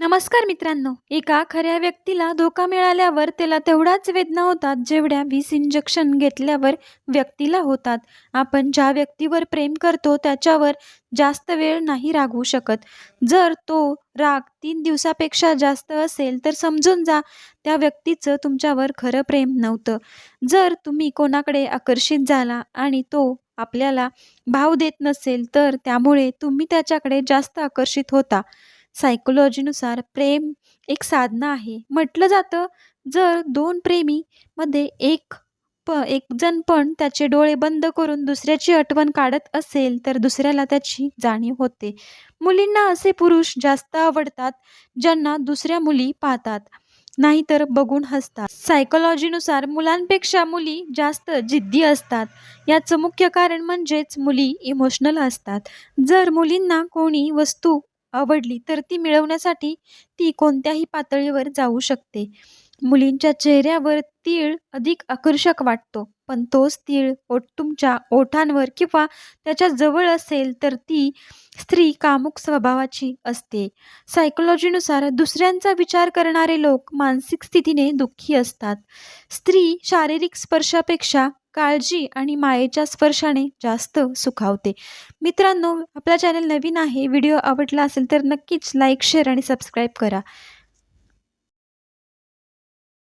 नमस्कार मित्रांनो एका खऱ्या व्यक्तीला धोका मिळाल्यावर त्याला तेवढाच वेदना होतात जेवढ्या वीस इंजेक्शन घेतल्यावर व्यक्तीला होतात. आपण ज्या व्यक्तीवर प्रेम करतो त्याच्यावर जास्त वेळ नाही रागवू शकत. जर तो राग तीन दिवसापेक्षा जास्त असेल तर समजून जा त्या व्यक्तीचं तुमच्यावर खरं प्रेम नव्हतं. जर तुम्ही कोणाकडे आकर्षित झाला आणि तो आपल्याला भाव देत नसेल तर त्यामुळे तुम्ही त्याच्याकडे जास्त आकर्षित होता. सायकोलॉजीनुसार प्रेम एक साधना आहे. म्हटलं जातं जर दोन प्रेमी मध्ये एक प एक जण पण त्याचे डोळे बंद करून दुसऱ्याची आठवण काढत असेल तर दुसऱ्याला त्याची जाणीव होते. मुलींना असे पुरुष जास्त आवडतात ज्यांना दुसऱ्या मुली पाहतात नाहीतर बघून हसतात. सायकोलॉजीनुसार मुलांपेक्षा मुली जास्त जिद्दी असतात. याचं मुख्य कारण म्हणजेच मुली इमोशनल असतात. जर मुलींना कोणी वस्तू आवडली तर ती मिळवण्यासाठी ती कोणत्याही पातळीवर जाऊ शकते. मुलींच्या चेहऱ्यावर तीळ अधिक आकर्षक वाटतो पण तोच तीळ ओठ तुमच्या ओठांवर किंवा त्याच्याजवळ असेल तर ती स्त्री कामुक स्वभावाची असते. सायकोलॉजीनुसार दुसऱ्यांचा विचार करणारे लोक मानसिक स्थितीने दुःखी असतात. स्त्री शारीरिक स्पर्शापेक्षा काळजी आणि मायेच्या स्पर्शाने जास्त सुखावते. मित्रांनो आपला चॅनल नवीन आहे व्हिडिओ आवडला असेल तर नक्कीच लाईक शेअर आणि सबस्क्राईब करा.